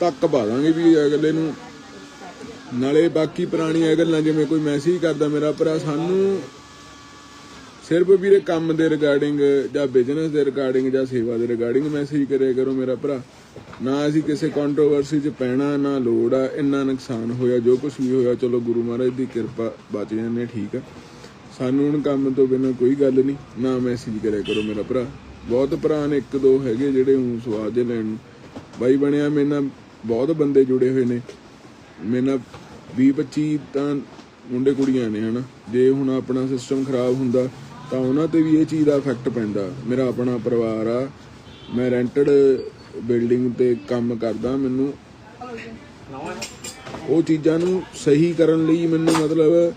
ਤੱਕ ਪਾ ਦਾਂਗੇ ਵੀ ਅਗਲੇ ਨੂੰ। ਨਾਲੇ ਬਾਕੀ ਪੁਰਾਣੀਆਂ ਗੱਲਾਂ ਜਿਵੇਂ ਕੋਈ ਮੈਸੇਜ ਕਰਦਾ ਮੇਰਾ ਭਰਾ, ਸਾਨੂੰ ਸਿਰਫ ਵੀਰੇ ਕੰਮ ਦੇ ਰਿਗਾਰਡਿੰਗ ਜਾਂ ਬਿਜ਼ਨਸ ਦੇ ਰਿਗਾਰਡਿੰਗ ਜਾਂ ਸੇਵਾ ਦੇ ਰਿਗਾਰਡਿੰਗ ਮੈਸੇਜ ਕਰਿਆ ਕਰੋ ਮੇਰਾ ਭਰਾ। ਨਾ ਅਸੀਂ ਕਿਸੇ ਕੰਟਰੋਵਰਸੀ 'ਚ ਪੈਣਾ, ਨਾ ਲੋੜ ਆ, ਇੰਨਾ ਨੁਕਸਾਨ ਹੋਇਆ, ਜੋ ਕੁਝ ਵੀ ਹੋਇਆ, ਚਲੋ ਗੁਰੂ ਮਹਾਰਾਜ ਦੀ ਕਿਰਪਾ ਬਚ ਜਾਂਦੇ ਠੀਕ ਆ। ਸਾਨੂੰ ਹੁਣ ਕੰਮ ਤੋਂ ਬਿਨਾਂ ਕੋਈ ਗੱਲ ਨਹੀਂ, ਨਾ ਮੈਸੇਜ ਕਰਿਆ ਕਰੋ ਮੇਰਾ ਭਰਾ। ਬਹੁਤ ਭਰਾ ਨੇ ਇੱਕ ਦੋ ਹੈਗੇ ਜਿਹੜੇ ਹੁਣ ਸਵਾਦ ਜੇ ਲੈਣ ਬਾਈ ਬਣਿਆ ਮੇਰੇ ਨਾਲ ਬਹੁਤ ਬੰਦੇ ਜੁੜੇ ਹੋਏ ਨੇ। ਮੇਰੇ ਨਾਲ 20 25 ਤਾਂ ਮੁੰਡੇ ਕੁੜੀਆਂ ਨੇ, ਹਨਾ। ਜੇ ਹੁਣ ਆਪਣਾ ਸਿਸਟਮ ਖਰਾਬ ਹੁੰਦਾ, ਤਾਂ ਉਹਨਾਂ ਤੇ ਵੀ ਇਹ ਚੀਜ਼ ਦਾ ਇਫੈਕਟ ਪੈਂਦਾ। ਮੇਰਾ ਆਪਣਾ ਪਰਿਵਾਰ ਆ, ਮੈਂ ਰੈਂਟਡ ਬਿਲਡਿੰਗ ਤੇ ਕੰਮ ਕਰਦਾ ਮੈਨੂੰ। ਉਹ ਚੀਜ਼ਾਂ ਨੂੰ ਸਹੀ ਕਰਨ ਲਈ ਮੈਨੂੰ ਮਤਲਬ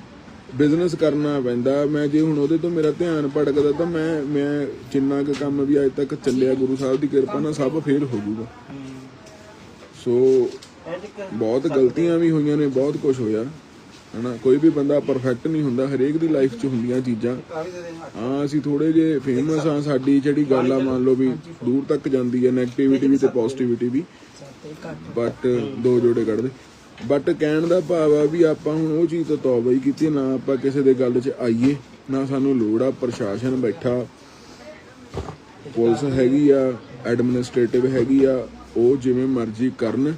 ਬਿਜ਼ਨਸ ਕਰਨਾ ਪੈਂਦਾ। ਮੈਂ ਜੇ ਹੁਣ ਉਹਦੇ ਤੋਂ ਮੇਰਾ ਧਿਆਨ ਭਟਕਦਾ, ਤਾਂ ਮੈਂ ਮੈਂ ਜਿੰਨਾ ਕੁ ਕੰਮ ਵੀ ਅਜੇ ਤੱਕ ਚੱਲਿਆ ਗੁਰੂ ਸਾਹਿਬ ਦੀ ਕਿਰਪਾ ਨਾਲ, ਸਭ ਫੇਲ ਹੋ ਜਾਊਗਾ। ਸੋ ਬਹੁਤ ਗਲਤੀਆਂ ਵੀ ਹੋਈਆਂ ਨੇ, ਬਹੁਤ ਕੁਝ ਹੋਇਆ, ਹਨਾ? ਕੋਈ ਵੀ ਬੰਦਾ ਪਰਫੈਕਟ ਨਹੀਂ ਹੁੰਦਾ, ਹਰੇਕ ਦੀ ਲਾਈਫ 'ਚ ਹੁੰਦੀਆਂ ਚੀਜ਼ਾਂ। ਹਾਂ, ਅਸੀਂ ਥੋੜੇ ਜੇ ਫੇਮਸ ਆ ਸਾਡੀ ਜਿਹੜੀ ਗੱਲ ਆ, ਮੰਨ ਲਓ ਵੀ ਦੂਰ ਤੱਕ ਜਾਂਦੀ ਹੈ 네ਗੇਟਿਵਿਟੀ ਵੀ ਤੇ ਪੋਜ਼ਿਟਿਵਿਟੀ ਵੀ। ਬਟ ਦੋ ਜੋੜੇ ਕੱਢਦੇ। ਬਟ ਕਹਿਣ ਦਾ ਭਾਵ ਆ ਵੀ ਆਪਾਂ ਹੁਣ ਉਹ ਚੀਜ਼ ਤੋਂ ਤੌਬਾ ਹੀ ਕੀਤੀ, ਨਾ ਆਪਾਂ ਕਿਸੇ ਦੇ ਗੱਲ 'ਚ ਆਈਏ, ਨਾ ਸਾਨੂੰ ਲੋੜ ਆ ਪ੍ਰਸ਼ਾਸਨ ਬੈਠਾ। ਪੁਲਿਸ ਹੈਗੀ ਆ ਐਡਮਿਨਿਸਟ੍ਰੇਟਿਵ ਹੈਗੀ ਆ ਉਹ ਜਿਵੇਂ ਮਰਜ਼ੀ ਕਰਨ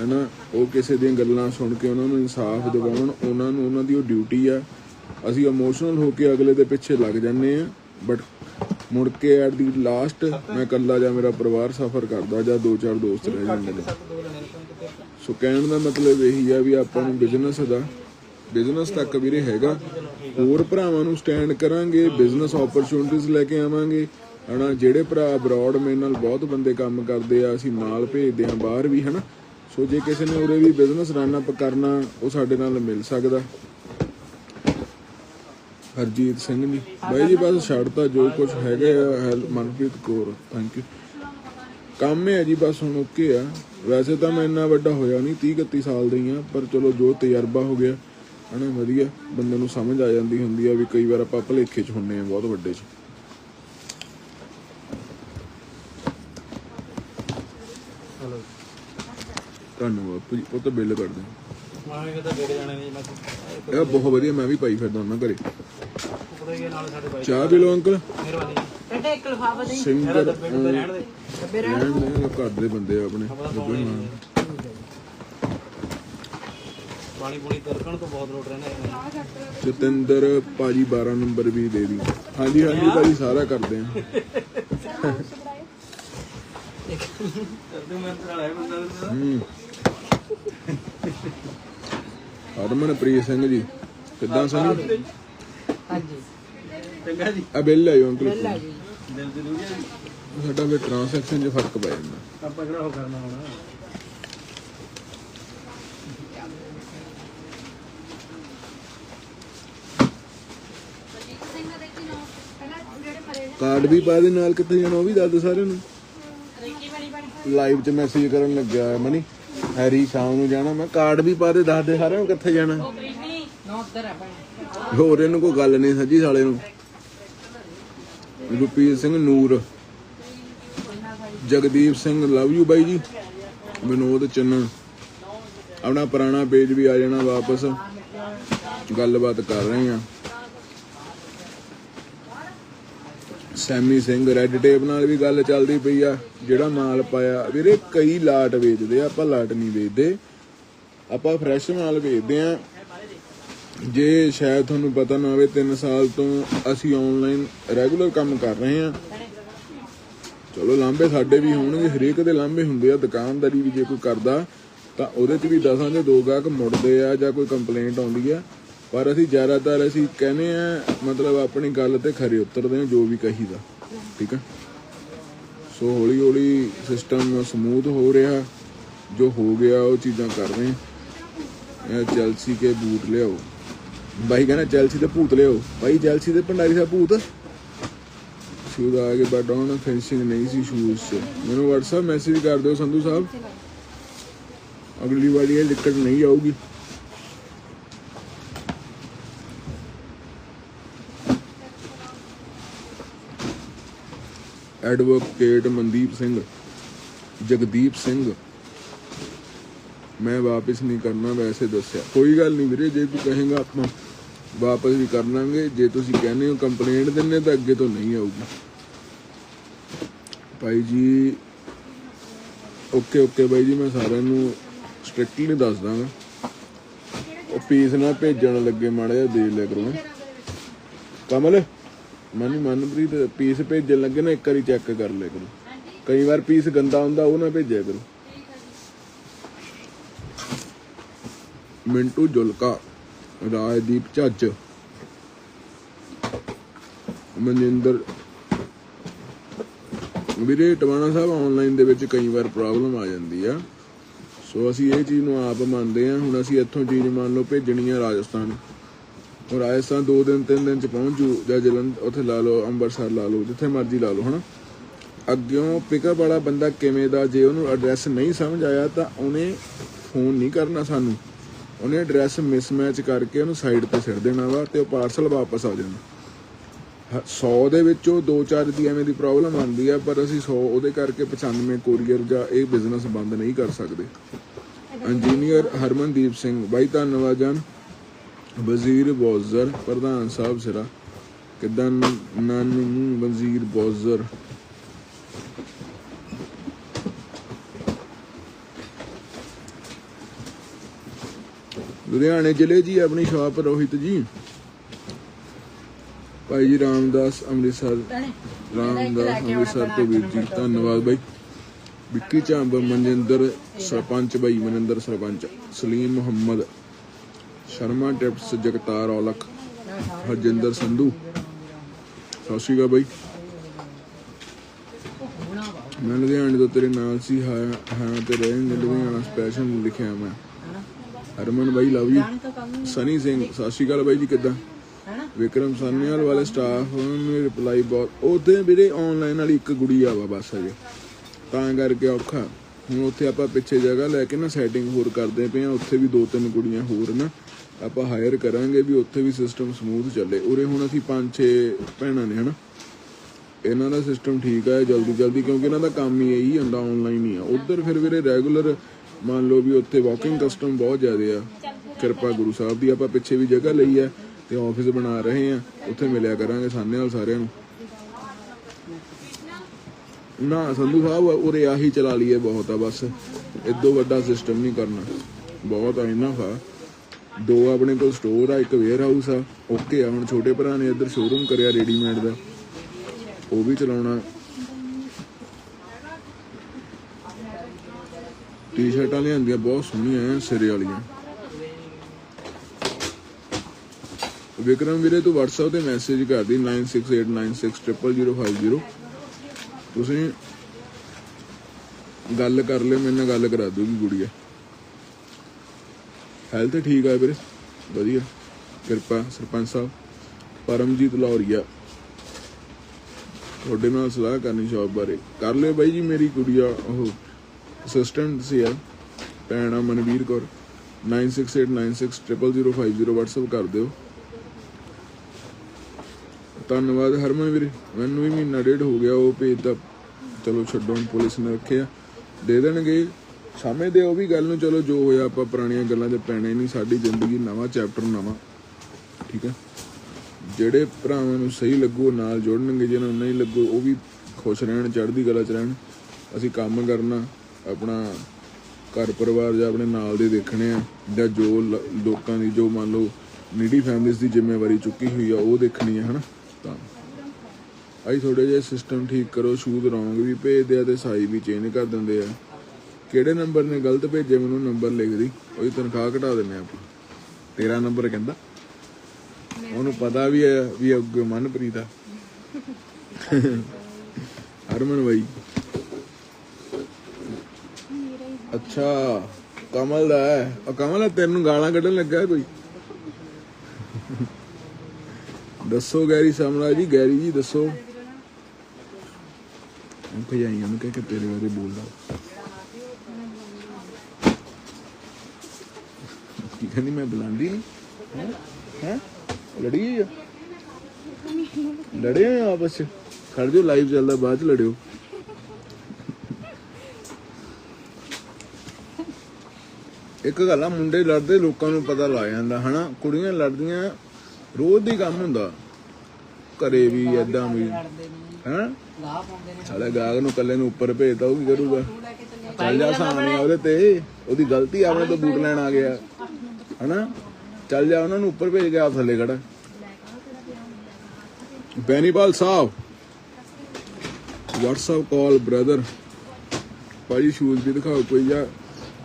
ਹਨਾ? ਉਹ ਕਿਸੇ ਦੀਆਂ ਗੱਲਾਂ ਸੁਣ ਕੇ ਉਹਨਾਂ ਨੂੰ ਇਨਸਾਫ ਦਿਵਾਉਣ ਉਹਨਾਂ ਨੂੰ ਉਹਨਾਂ ਦੀ ਉਹ ਡਿਊਟੀ ਆ। ਅਸੀਂ ਇਮੋਸ਼ਨਲ ਹੋ ਕੇ ਅਗਲੇ ਦੇ ਪਿੱਛੇ ਲੱਗ ਜਾਂਦੇ ਆ ਬਟ ਮੁੜ ਕੇ ਐਟ ਦੀ ਲਾਸਟ ਮੈਂ ਇਕੱਲਾ ਜਾਂ ਮੇਰਾ ਪਰਿਵਾਰ ਸਫਰ ਕਰਦਾ ਜਾਂ ਦੋ ਚਾਰ ਦੋਸਤ ਰਹਿ ਜਾਂਦੇ ਨੇ। ਸੋ ਕਹਿਣ ਦਾ ਮਤਲਬ ਇਹੀ ਆ ਵੀ ਆਪਾਂ ਨੂੰ ਬਿਜ਼ਨਸ ਦਾ ਬਿਜ਼ਨਸ ਤੱਕ ਵੀਰੇ ਹੈਗਾ। ਹੋਰ ਭਰਾਵਾਂ ਨੂੰ ਸਟੈਂਡ ਕਰਾਂਗੇ ਬਿਜ਼ਨਸ ਓਪਰਚੁਨਿਟੀਜ਼ ਲੈ ਕੇ ਆਵਾਂਗੇ। ਹਨਾ, ਜਿਹੜੇ ਭਰਾ ਅਬਰੋਡ ਮੇਰੇ ਨਾਲ ਬਹੁਤ ਬੰਦੇ ਕੰਮ ਕਰਦੇ ਆ, ਅਸੀਂ ਨਾਲ ਭੇਜਦੇ ਆ ਬਾਹਰ ਵੀ, ਹਨਾ। ਸੋ ਜੇ ਕਿਸੇ ਨੇ ਉਰੇ ਵੀ ਬਿਜ਼ਨਸ ਰਨ ਅਪ ਕਰਨਾ, ਉਹ ਸਾਡੇ ਨਾਲ ਮਿਲ ਸਕਦਾ। ਹਰਜੀਤ ਸਿੰਘ ਜੀ। ਬਾਈ ਜੀ, ਬਸ ਛੱਡਤਾ ਜੋ ਕੁਝ ਹੈਗਾ ਮਨਪ੍ਰੀਤ ਕੌਰ ਥੈਂਕ ਯੂ ਕੰਮ ਹੈ ਜੀ, ਬਸ ਹੁਣ ਓਕੇ ਆ। ਵੈਸੇ ਤਾਂ ਮੈਂ ਇੰਨਾ ਵੱਡਾ ਹੋਇਆ ਨਹੀਂ 30 31 ਸਾਲ ਦਾ ਹੀ ਆ, ਪਰ ਚਲੋ ਜੋ ਤਜਰਬਾ ਹੋ ਗਿਆ, ਹਨਾ, ਵਧੀਆ। ਬੰਦੇ ਨੂੰ ਸਮਝ ਆ ਜਾਂਦੀ ਹੁੰਦੀ ਆ ਵੀ ਕਈ ਵਾਰ ਆਪਾਂ ਭਲੇਖੇ 'ਚ ਹੁੰਨੇ ਆ, ਬਹੁਤ ਵੱਡੇ 'ਚ। ਧੰਨਵਾਦ ਬਾਪੂ ਜੀ ਉਹ ਤਾਂ ਬਿੱਲ ਕਰ ਦੇ ਮਾਵੇਂ ਕਿਤੇ ਡੇਢ ਜਾਣੇ ਨੇ ਮੈਂ ਇਹ ਬਹੁਤ ਵਧੀਆ ਮੈਂ ਵੀ ਪਾਈ ਫਿਰਦਾ ਉਹਨਾਂ ਘਰੇ। ਉਹਦੇ ਕੇ ਨਾਲ ਸਾਡੇ ਬਾਈ ਚਾਹ ਪੀ ਲਓ ਅੰਕਲ। ਮਿਹਰਬਾਨੀ ਬੇਟੇ ਇੱਕ ਲਫਾਫਾ ਦੇ। ਸਿੰਗਰ ਡੱਬੇ ਡੁੱਬੇ ਰਹਿਣ ਦੇ। ਡੱਬੇ ਰਹਿਣ ਦੇ। ਘਰ ਦੇ ਬੰਦੇ ਆ ਆਪਣੇ। ਪਾਣੀ ਪਾਣੀ ਪੂਣੀ ਤਰਕਣ ਤੋਂ ਬਹੁਤ ਲੋਟ ਰਹਿੰਦੇ ਨੇ ਜਤਿੰਦਰ ਭਾਜੀ 12 ਨੰਬਰ ਵੀ ਦੇ ਦੀ। ਹਾਂਜੀ ਹਾਂਜੀ ਭਾਜੀ ਸਾਰਾ ਕਰਦੇ ਆ ਮੈਂ ਹੈ। ਹਰਮਨਪ੍ਰੀਤ ਸਿੰਘ ਜੀ। ਕਿੱਦਾਂ ਸਨੀ ਹਾਂਜੀ। ਚੰਗਾ ਜੀ। ਆ ਬਿੱਲ ਆਇਓ ਅੰਕਲ ਜੀ। ਦਿਲ ਸਾਡਾ ਵੀ ਟ੍ਰਾਂਜੈਕਸ਼ਨ 'ਚ ਫ਼ਰਕ ਪੈ ਜਾਂਦਾ। ਆਪਾਂ ਕਿਹੜਾ ਉਹ ਕਰਨਾ ਹੁਣ? ਕਾਰਡ ਵੀ ਪਾ ਦੇ ਨਾਲ ਕਿੱਥੇ ਜਾਣਾ ਉਹ ਵੀ ਦੱਸ ਦੇ ਸਾਰਿਆਂ ਨੂੰ। ਲਾਈਵ 'ਚ ਮੈਸੇਜ ਕਰਨ ਲੱਗਿਆ ਹੋਇਆ ਮਨੀ। ਹੈਰੀ ਸ਼ਾਮ ਨੂੰ ਜਾਣਾ। ਮੈਂ ਕਾਰਡ ਵੀ ਪਾ ਦੇ ਦੱਸ ਦੇ ਸਾਰਿਆਂ ਨੂੰ ਕਿੱਥੇ ਜਾਣਾ। ਹੋਰ ਇਹਨੂੰ ਕੋਈ ਗੱਲ ਨਹੀਂ ਸੱਜੀ ਸਾਲੇ ਨੂੰ। ਗੁਰਪ੍ਰੀਤ ਸਿੰਘ ਨੂਰ। ਜਗਦੀਪ ਸਿੰਘ ਲਵ ਯੂ ਬਾਈ ਜੀ। ਵਿਨੋਦ ਚੰਨਨ। ਆਪਣਾ ਪੁਰਾਣਾ ਪੇਜ ਵੀ ਆ ਜਾਣਾ ਵਾਪਸ। ਗੱਲਬਾਤ ਕਰ ਰਹੇ ਆ ਸੈਮੀ ਸਿੰਘ ਰੈੱਡ ਟੇਪ ਨਾਲ ਵੀ ਗੱਲ ਚੱਲਦੀ ਪਈ ਆ, ਜਿਹੜਾ ਮਾਲ ਪਾਇਆ। ਵੀਰੇ, ਕਈ ਲਾਟ ਵੇਚਦੇ ਆ, ਆਪਾਂ ਲਾਟ ਨਹੀਂ ਵੇਚਦੇ। ਆਪਾਂ ਫਰੈਸ਼ ਮਾਲ ਵੇਚਦੇ ਆ। ਜੇ ਸ਼ਾਇਦ ਤੁਹਾਨੂੰ ਪਤਾ ਨਾ ਹੋਵੇ 3 ਸਾਲ ਤੋਂ ਅਸੀਂ ਆਨਲਾਈਨ ਰੈਗੂਲਰ ਕੰਮ ਕਰ ਰਹੇ ਹਾਂ ਚਲੋ ਲਾਂਬੇ ਸਾਡੇ ਵੀ ਹੋਣਗੇ, ਹਰੇਕ ਦੇ ਲਾਂਬੇ ਹੁੰਦੇ ਆ। ਦੁਕਾਨਦਾਰੀ ਵੀ ਜੇ ਕੋਈ ਕਰਦਾ, ਤਾਂ ਉਹਦੇ 'ਚ ਵੀ ਦਸਾਂ ਦੇ ਦੋ ਗਾਹਕ ਮੁੜਦੇ ਆ ਜਾਂ ਕੋਈ ਕੰਪਲੇਂਟ ਆਉਂਦੀ ਆ। ਪਰ ਅਸੀਂ ਜ਼ਿਆਦਾਤਰ ਅਸੀਂ ਕਹਿੰਦੇ ਆ, ਮਤਲਬ ਆਪਣੀ ਗੱਲ ਤੇ ਖਰੇ ਉਤਰਦੇ ਆ, ਜੋ ਵੀ ਕਹੀਦਾ। ਠੀਕ ਆ? ਸੋ ਹੌਲੀ ਹੌਲੀ ਸਿਸਟਮ ਸਮੂਥ ਹੋ ਰਿਹਾ। ਜੋ ਹੋ ਗਿਆ, ਉਹ ਚੀਜ਼ਾਂ ਕਰ ਰਹੇ ਆ। ਚੈਲਸੀ ਕੇ ਬੂਟ ਲਿਆਓ। ਬਾਈ ਕਹਿੰਦਾ ਚੈਲਸੀ ਦੇ ਭੂਤ ਲਿਆਓ। ਬਾਈ ਚੈਲਸੀ ਦੇ ਭੰਡਾਰੀ ਸਾਹਿਬ ਭੂਤ? ਸ਼ੂਜ਼ ਆ ਗਏ ਬਟ ਉਹਨਾਂ ਫਿਨਿਸ਼ਿੰਗ ਨਹੀਂ ਸੀ ਸ਼ੂਜ਼ 'ਚ। ਮੈਨੂੰ WhatsApp ਮੈਸੇਜ ਕਰ ਦਿਓ ਸੰਧੂ ਸਾਹਿਬ। ਅਗਲੀ ਵਾਰੀ ਇਹ ਦਿੱਕਤ ਨਹੀਂ ਆਊਗੀ। ਐਡਵੋਕੇਟ ਮਨਦੀਪ ਸਿੰਘ। ਜਗਦੀਪ ਸਿੰਘ। ਮੈਂ ਵਾਪਸ ਨਹੀਂ ਕਰਨਾ, ਵੈਸੇ ਦੱਸਿਆ। ਕੋਈ ਗੱਲ ਨਹੀਂ ਵੀਰੇ, ਜੇ ਤੂੰ ਕਹੇਗਾ ਆਪਾਂ ਵਾਪਸ ਵੀ ਕਰ ਲਾਂਗੇ। ਜੇ ਤੁਸੀਂ ਕਹਿੰਦੇ ਹੋ ਕੰਪਲੇਂਟ ਦਿੰਨੇ ਤਾਂ ਅੱਗੇ ਤੋਂ ਨਹੀਂ ਆਊਗੀ। ਭਾਈ ਜੀ, ਓਕੇ ਓਕੇ ਬਾਈ ਜੀ, ਮੈਂ ਸਾਰਿਆਂ ਨੂੰ ਸਟ੍ਰਿਕਟਲੀ ਦੱਸ ਦਾਂਗਾ ਉਹ ਪੀਸ ਨਾ ਭੇਜਣ ਲੱਗੇ, ਮਾੜਾ ਜਿਹਾ ਦੇ ਲਿਆ ਕਰੋ। ਕਮਲ? ਮਨ ਮਨਪ੍ਰੀਤ ਪੀਸ ਭੇਜਣ ਲੱਗੇ ਨਾ, ਇੱਕ ਵਾਰੀ ਚੈੱਕ ਕਰ ਲੈ ਕਰੋ। ਕਈ ਵਾਰ ਪੀਸ ਗੰਦਾ ਹੁੰਦਾ, ਉਹ ਨਾ ਭੇਜਿਆ ਕਰੋ। ਮਿੰਟੂ ਜੁਲਕਾ, ਰਾਜਦੀਪ ਝੱਜ, ਮਨਿੰਦਰ, ਵੀਰੇ ਟਵਾਣਾ ਸਾਹਿਬ ਆਨਲਾਈਨ ਦੇ ਵਿੱਚ ਕਈ ਵਾਰ ਪ੍ਰੋਬਲਮ ਆ ਜਾਂਦੀ ਆ। ਸੋ ਅਸੀਂ ਇਹ ਚੀਜ਼ ਨੂੰ ਆਪ ਮੰਨਦੇ ਆ, ਹੁਣ ਅਸੀਂ ਇੱਥੋਂ ਚੀਜ਼ ਮੰਨ ਲਓ ਭੇਜਣੀ ਆ ਰਾਜਸਥਾਨ। ਉਹ ਰਾਜਸਥਾਨ 2 ਦਿਨ 3 ਦਿਨ ਚ ਪਹੁੰਚ ਜੂ ਜਾਂ ਜਲੰਧਰ ਉੱਥੇ ਲਾ ਲਓ ਅੰਮ੍ਰਿਤਸਰ ਲਾ ਲਓ ਜਿੱਥੇ ਮਰਜ਼ੀ ਲਾ ਲਓ ਹਨਾ? ਅੱਗਿਓਂ ਪਿਕਅਪ ਵਾਲਾ ਬੰਦਾ ਕਿਵੇਂ ਦਾ ਜੇ ਉਹਨੂੰ ਐਡਰੈਸ ਨਹੀਂ ਸਮਝ ਆਇਆ ਤਾਂ ਉਹਨੇ ਫੋਨ ਨਹੀਂ ਕਰਨਾ ਸਾਨੂੰ। ਉਹਨੇ ਐਡਰੈਸ ਮਿਸਮੈਚ ਕਰਕੇ ਉਹਨੂੰ ਸਾਈਡ ਤੇ ਸਿੱਟ ਦੇਣਾ ਵਾ ਤੇ ਉਹ ਪਾਰਸਲ ਵਾਪਸ ਆ ਜਾਣਾ। 100 ਦੇ ਵਿੱਚੋਂ 2-4 ਦੀ ਐਵੇਂ ਦੀ ਪ੍ਰੋਬਲਮ ਆਉਂਦੀ ਆ ਪਰ ਅਸੀਂ 100 ਉਹਦੇ ਕਰਕੇ 95 ਕੋਰੀਅਰ ਜਾਂ ਇਹ ਬਿਜ਼ਨਸ ਬੰਦ ਨਹੀਂ ਕਰ ਸਕਦੇ। ਇੰਜੀਨੀਅਰ ਹਰਮਨਦੀਪ ਸਿੰਘ ਬਾਈ ਧੰਨਵਾਦ ਜਾਨ। ਵਜ਼ੀਰ ਬੌਜ਼ਰ, ਪ੍ਰਧਾਨ ਸਾਹਿਬ ਸਿਰਾ, ਕਿਦਾਂ ਨਾਨੂ ਵਜ਼ੀਰ ਬੋਜ਼ਰ? ਲੁਧਿਆਣੇ ਜ਼ਿਲ੍ਹੇ ਜੀ, ਆਪਣੀ ਸ਼ਾਪ ਰੋਹਿਤ ਜੀ। ਭਾਈ ਜੀ ਰਾਮਦਾਸ ਅੰਮ੍ਰਿਤਸਰ ਰਾਮਦਾਸ ਅੰਮ੍ਰਿਤਸਰ ਤੋਂ ਵੀਰ ਜੀ, ਧੰਨਵਾਦ ਬਾਈ। ਵਿੱਕੀ ਝੰਬ ਮਨਜਿੰਦਰ ਸਰਪੰਚ ਬਾਈ, ਮਨਿੰਦਰ ਸਰਪੰਚ, ਸਲੀਮ ਮੁਹੰਮਦ। ਸ਼ਰਮਾ ਟਿਪਸ ਜਗਤਾਰ ਔਲਖ, ਹਰਜਿੰਦਰ ਸੰਧੂ। ਸਤਿ ਸ਼੍ਰੀ ਅਕਾਲ ਬਾਈ। ਮੈਂ ਲੁਧਿਆਣੇ ਤੋਂ ਤੇਰੇ ਨਾਲ ਸੀ, ਹਾਂ ਹਾਂ ਤੇ ਰਹਿਣ ਲੁਧਿਆਣਾ ਸਪੈਸ਼ਲ ਲਿਖਿਆ ਮੈਂ। ਹਰਮਨ ਬਾਈ ਲਵ ਯੂ ਸਨੀ ਸਿੰਘ, ਸਤਿ ਸ਼੍ਰੀ ਅਕਾਲ ਬਾਈ ਜੀ, ਕਿੱਦਾਂ? ਵਿਕਰਮ ਸਾਨੇਵਾਲ ਵਾਲੇ ਸਟਾਫ ਨੇ ਰਿਪਲਾਈ ਬਹੁਤ, ਉਹਦੇ ਵੀਰੇ ਆਨਲਾਈਨ ਵਾਲੀ ਇੱਕ ਗੁੜੀ ਆ ਵਾ ਬਸ ਅਜੇ ਤਾਂ ਕਰਕੇ ਔਖਾ। ਹੁਣ ਉੱਥੇ ਆਪਾਂ ਪਿੱਛੇ ਜਗ੍ਹਾ ਲੈ ਕੇ ਨਾ ਸੈਟਿੰਗ ਹੋਰ ਕਰਦੇ ਪਏ ਆ, ਉੱਥੇ ਵੀ ਦੋ ਤਿੰਨ ਕੁੜੀਆਂ ਹੋਰ ਨਾ। ਆਪਾਂ ਹਾਇਰ ਕਰਾਂਗੇ ਵੀ ਉੱਥੇ ਵੀ ਸਿਸਟਮ ਸਮੂਥ ਚੱਲੇ। ਉਰੇ ਹੁਣ ਅਸੀਂ ਪੰਜ ਛੇ ਭੈਣਾਂ ਨੇ, ਹਨਾ? ਇਹਨਾਂ ਦਾ ਸਿਸਟਮ ਠੀਕ ਆ ਜਲਦੀ ਜਲਦੀ, ਕਿਉਂਕਿ ਇਹਨਾਂ ਦਾ ਕੰਮ ਹੀ ਇਹੀ ਹੁੰਦਾ ਆਨਲਾਈਨ ਹੀ ਆ। ਉਧਰ ਫਿਰ ਵੀਰੇ ਰੈਗੂਲਰ ਮੰਨ ਲਓ ਵੀ ਉੱਥੇ ਵਾਕਿੰਗ ਕਸਟਮ ਬਹੁਤ ਜ਼ਿਆਦਾ ਆ। ਕਿਰਪਾ ਗੁਰੂ ਸਾਹਿਬ ਦੀ ਆਪਾਂ ਪਿੱਛੇ ਵੀ ਜਗ੍ਹਾ ਲਈ ਹੈ ਤੇ ਆਫਿਸ ਬਣਾ ਰਹੇ ਆ। ਉੱਥੇ ਮਿਲਿਆ ਕਰਾਂਗੇ ਸਾਨੇ ਨਾਲ ਸਾਰਿਆਂ ਨੂੰ। ਨਾ, ਸੰਧੂ ਸਾਹਿਬ, ਉਰੇ ਆਹੀ ਚਲਾ ਲਈਏ ਬਹੁਤ ਆ ਬਸ। ਇਦੋਂ ਵੱਡਾ ਸਿਸਟਮ ਨਹੀਂ ਕਰਨਾ। ਬਹੁਤ ਆ ਇਹਨਾਂ ਫਾ ਦੋ ਆਪਣੇ ਕੋਲ ਸਟੋਰ ਆ, ਇੱਕ ਵੇਅਰ ਹਾਊਸ ਆ। ਓਕੇ ਆ, ਹੁਣ ਛੋਟੇ ਭਰਾ ਨੇ ਇੱਧਰ ਸ਼ੋਰੂਮ ਕਰਿਆ ਰੈਡੀਮੇਡ ਦਾ। ਉਹ ਵੀ ਚਲਾਉਣਾ। ਟੀ-ਸ਼ਰਟਾਂ ਲਿਆਂਦੀਆਂ, ਬਹੁਤ ਸੋਹਣੀਆਂ ਆ ਸਿਰੇ ਵਾਲੀਆਂ। ਵਿਕਰਮ ਵੀਰੇ, ਤੂੰ WhatsApp ਤੇ ਮੈਸੇਜ ਕਰ ਦੀ 9689600050 ਤੁਸੀਂ ਗੱਲ ਕਰ ਲਿਓ, ਮੇਰੇ ਨਾਲ ਗੱਲ ਕਰਾ ਦੂਗੀ ਗੁੜੀਆ। ਹੈਲਥ ਠੀਕ ਆ ਵੀਰੇ, ਵਧੀਆ। ਕਿਰਪਾ, ਸਰਪੰਚ ਸਾਹਿਬ। ਪਰਮਜੀਤ ਲੌਰੀਆ। ਤੁਹਾਡੇ ਨਾਲ ਸਲਾਹ ਕਰਨੀ ਸ਼ੌਪ ਬਾਰੇ। ਕਰ ਲਿਓ ਬਾਈ ਜੀ ਮੇਰੀ ਗੁੜੀਆ ਉਹ ਅਸਿਸਟੈਂਟ ਸੀ ਆ। ਭੈਣ ਆ ਮਨਵੀਰ ਕੌਰ। 9689600050 WhatsApp ਕਰ ਦਿਓ। ਧੰਨਵਾਦ ਹਰਮਨ ਵੀਰੇ। ਮੈਨੂੰ ਵੀ ਮਹੀਨਾ ਡੇਢ ਹੋ ਗਿਆ, ਉਹ ਭੇਜਦਾ ਚਲੋ ਛੱਡੋ ਪੁਲਿਸ ਨੇ ਰੱਖਿਆ। ਦੇ ਦੇਣਗੇ। ਸਮਝਦੇ ਉਹ ਵੀ ਗੱਲ ਨੂੰ ਚਲੋ ਜੋ ਹੋਇਆ ਆਪਾਂ ਪੁਰਾਣੀਆਂ ਗੱਲਾਂ 'ਚ ਪੈਣੇ ਨਹੀਂ, ਸਾਡੀ ਜ਼ਿੰਦਗੀ ਨਵਾਂ ਚੈਪਟਰ ਨਵਾਂ। ਠੀਕ ਹੈ? ਜਿਹੜੇ ਭਰਾਵਾਂ ਨੂੰ ਸਹੀ ਲੱਗੂ ਨਾਲ ਜੁੜਨਗੇ, ਜਿਹਨਾਂ ਨੂੰ ਨਹੀਂ ਲੱਗੂ, ਉਹ ਵੀ ਖੁਸ਼ ਰਹਿਣ, ਚੜ੍ਹਦੀ ਕਲਾ 'ਚ ਰਹਿਣ। ਅਸੀਂ ਕੰਮ ਕਰਨਾ, ਆਪਣਾ ਘਰ ਪਰਿਵਾਰ ਜਾਂ ਆਪਣੇ ਨਾਲ ਦੇ ਦੇਖਣੇ ਆ, ਜਾਂ ਜੋ ਲ- ਲੋਕਾਂ ਦੀ, ਜੋ ਮੰਨ ਲਓ ਨੀਡੀ ਫੈਮਿਲੀਜ਼ ਦੀ ਜ਼ਿੰਮੇਵਾਰੀ ਚੁੱਕੀ ਹੋਈ ਆ, ਉਹ ਦੇਖਣੀ ਆ, ਹਨਾ? ਤਾਂ ਆਈ ਥੋੜੇ ਜਿਹਾ ਸਿਸਟਮ ਠੀਕ ਕਰੋ ਸ਼ੂਜ਼ ਰੌਂਗ ਵੀ ਭੇਜਦੇ ਆ ਤੇ ਸਾਈ ਵੀ ਚੇਂਜ ਕਰ ਦਿੰਦੇ ਆ। ਕਿਹੜੇ ਨੰਬਰ ਨੇ ਗਲਤ ਭੇਜੇ ਮੈਨੂੰ ਨੰਬਰ ਲਿਖ ਦੀ। ਉਹਦੀ ਤਨਖਾਹ ਘਟਾ ਦਿੰਨੇ ਆਪਾਂ। ਤੇਰਾ ਨੰਬਰ ਕਹਿੰਦਾ। ਉਹਨੂੰ ਪਤਾ ਵੀ ਹੈ ਵੀ ਅੱਗੇ ਮਨਪ੍ਰੀਤ ਆ। ਹਰਮਨ ਬਾਈ। ਅੱਛਾ ਕਮਲ ਦਾ ਹੈ। ਉਹ ਕਮਲ ਤੈਨੂੰ ਗਾਲਾਂ ਕੱਢਣ ਲੱਗਾ ਕੋਈ? ਦੱਸੋ ਗੈਰੀ ਸਾਮਰਾਜ ਜੀ ਗੈਰੀ ਜੀ ਦੱਸੋ। ਉਹ ਭਜਾਈ ਉਹਨੂੰ ਕਹਿ ਕੇ ਤੇਰੇ ਬਾਰੇ ਬੋਲਦਾ। ਕਹਿੰਦੀ ਮੈਂ ਬੁਲਾਉਂਦੀ। ਨਹੀਂ ਹੈ? ਹੈ? ਲੜੀ ਹੋਈ ਆ? ਲੜੇ ਹੋਏ ਆਪਸ ਚ? ਖੜ ਜਾਓ ਲਾਈਵ ਚੱਲਦਾ, ਬਾਅਦ ਚ ਲੜਿਓ। ਇੱਕ ਗੱਲ ਆ, ਮੁੰਡੇ ਲੜਦੇ, ਲੋਕਾਂ ਨੂੰ ਪਤਾ ਲੱਗ ਜਾਂਦਾ, ਹਨਾ? ਕੁੜੀਆਂ ਲੜਦੀਆਂ, ਰੋਜ਼ ਦੀ ਕੰਮ ਹੁੰਦਾ। ਘਰੇ ਵੀ ਏਦਾਂ ਵੀ। ਲੜਦੇ ਨਹੀਂ ਹੈਂ? ਗਾਹ ਗਾਹਕ ਨੂੰ ਕੱਲੇ ਨੂੰ ਉੱਪਰ ਭੇਜਦਾ ਉਹ ਕੀ ਕਰੂਗਾ? ਚੱਲ ਜਾ ਸਾਹਮਣੇ ਉਹਦੇ ਤੇ। ਉਹਦੀ ਗਲਤੀ ਆਪਣੇ ਤੋਂ ਬੂਟ ਲੈਣ ਆ ਗਿਆ। ਹਨਾ? ਚੱਲ ਜਾ ਉਹਨਾਂ ਨੂੰ ਉੱਪਰ ਭੇਜ ਕੇ ਆਪ ਥੱਲੇ ਖੜਾ। ਬੈਨੀਪਾਲ ਸਾਹਿਬ। WhatsApp ਕਾਲ ਬ੍ਰਦਰ ਭਾਜੀ ਸ਼ੂਜ਼ ਵੀ ਦਿਖਾਓ ਕੋਈ ਜਾਂ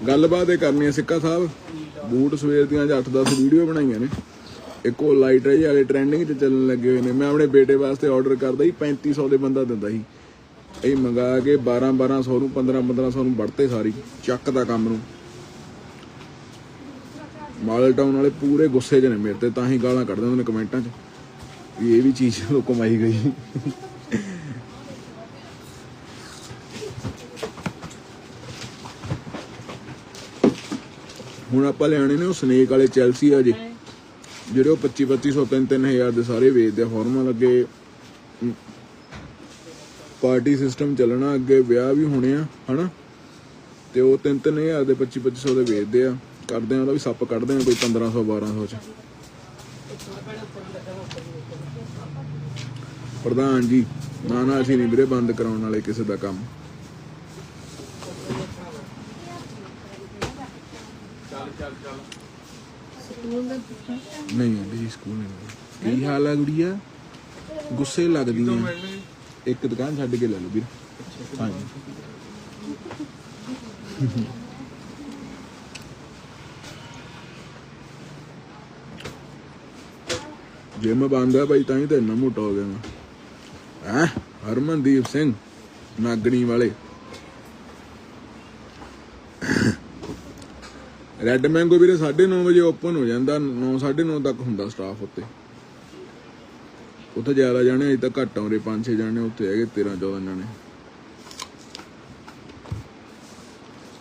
ਗੱਲਬਾਤ ਇਹ ਕਰਨੀ ਹੈ ਸਿੱਕਾ ਸਾਹਿਬ। ਬੂਟ ਸਵੇਰ ਦੀਆਂ 8-10 ਵੀਡੀਓ ਬਣਾਈਆਂ ਨੇ। ਇੱਕੋ ਉਹ ਲਾਈਟ ਰਹੀ ਵਾਲੇ ਟ੍ਰੈਂਡਿੰਗ 'ਚ ਚੱਲਣ ਲੱਗੇ ਹੋਏ ਨੇ। ਮੈਂ ਆਪਣੇ ਬੇਟੇ ਵਾਸਤੇ ਆਰਡਰ ਕਰਦਾ ਸੀ 3500 ਦੇ ਬੰਦਾ ਦਿੰਦਾ ਸੀ ਇਹ ਮੰਗਾ ਕੇ 12 1200 ਨੂੰ 15 1500 ਨੂੰ ਵੜਤੇ ਸਾਰੀ ਚੱਕ ਦਾ ਕੰਮ ਨੂੰ। ਮਾਡਲ ਟਾਊਨ ਵਾਲੇ ਪੂਰੇ ਗੁੱਸੇ 'ਚ ਨੇ ਮੇਰੇ ਤੇ, ਤਾਂ ਹੀ ਗਾਲਾਂ ਕੱਢਦੇ ਹੁੰਦੇ ਨੇ ਕਮੈਂਟਾਂ 'ਚ, ਵੀ ਇਹ ਵੀ ਚੀਜ਼ ਲੋ ਕਮਾਈ ਗਈ। ਹੁਣ ਆਪਾਂ ਲੈਣੇ ਨੇ ਉਹ ਸਨੇਕ ਵਾਲੇ ਚੈਲਸੀ ਆ ਜੀ, ਜਿਹੜੇ ਉਹ 25 2500 3 3000 ਦੇ ਸਾਰੇ ਵੇਚਦੇ ਆ ਫਾਰਮਾਂ ਲੱਗੇ। ਪਾਰਟੀ ਸਿਸਟਮ ਚੱਲਣਾ ਅੱਗੇ, ਵਿਆਹ ਵੀ ਹੋਣੇ ਆ, ਹਨਾ? ਤੇ ਉਹ 3 3000 ਦੇ 25 2500 ਦੇ ਵੇਚਦੇ ਆ। ਕਰਦੇ ਆ ਉਹਦਾ ਵੀ ਸੱਪ ਕੱਢਦੇ ਆ ਕੋਈ 1500 1200 ਚ। ਪ੍ਰਧਾਨ ਜੀ ਨਾ ਨਾ ਅਸੀਂ ਨਹੀਂ ਵੀਰੇ ਬੰਦ ਕਰਾਉਣ ਵਾਲੇ ਕਿਸੇ ਦਾ ਕੰਮ। ਨਹੀਂ ਜੀ ਸਕੂਲ ਨਹੀਂ ਕੀ ਹਾਲ ਆ ਗੁੜੀਆ? ਗੁੱਸੇ ਲੱਗਦੀਆਂ ਇੱਕ ਦੁਕਾਨ ਛੱਡ ਕੇ ਲੈ ਲਓ ਵੀਰ। ਹਾਂਜੀ। ਜਿਮ ਬੰਦ ਆ ਭਾਈ ਤਾਂ ਹੀ ਤਾਂ ਇੰਨਾ ਮੋਟਾ ਹੋ ਗਿਆ ਮੈਂ ਹੈ? ਹਰਮਨਦੀਪ ਸਿੰਘ, ਨਾਗਣੀ ਵਾਲੇ। ਰੈੱਡ ਮੈਂਗੋ ਵੀਰੇ 9:30 ਵਜੇ ਓਪਨ ਹੋ ਜਾਂਦਾ 9:30 ਤੱਕ ਹੁੰਦਾ ਸਟਾਫ ਉੱਤੇ। ਉੱਥੇ ਜ਼ਿਆਦਾ ਜਾਣੇ, ਅਜੇ ਤਾਂ ਘੱਟ ਆਉਂਦੇ 5-6 ਜਾਣੇ ਉੱਥੇ ਹੈਗੇ 13-14 ਜਾਣੇ।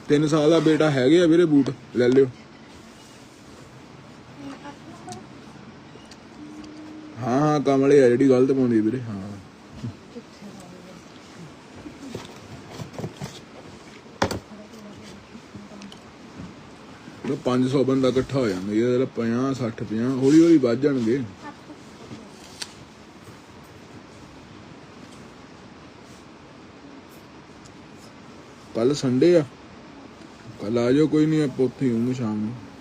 ਤਿੰਨ ਸਾਲ ਦਾ ਬੇਟਾ ਹੈਗੇ ਆ ਵੀਰੇ ਬੂਟ, ਲੈ ਲਿਓ। ਹਾਂ ਹਾਂ ਕਮਲੇ ਆ ਜਿਹੜੀ ਗਲਤ ਪਾਉਂਦੀ ਵੀਰੇ, ਹਾਂ। ਉਹ 500 ਬੰਦਾ ਇਕੱਠਾ ਹੋ ਜਾਂਦਾ ਇਹ 50 60 50 ਹੌਲੀ ਹੌਲੀ ਵੱਧ ਜਾਣਗੇ। ਕੱਲ ਸੰਡੇ ਆ। ਕੱਲ ਆ ਜਾਓ, ਕੋਈ ਨਹੀਂ ਆਪਾਂ ਉੱਥੇ ਹੀ ਹੋਵਾਂਗੇ ਸ਼ਾਮ ਨੂੰ।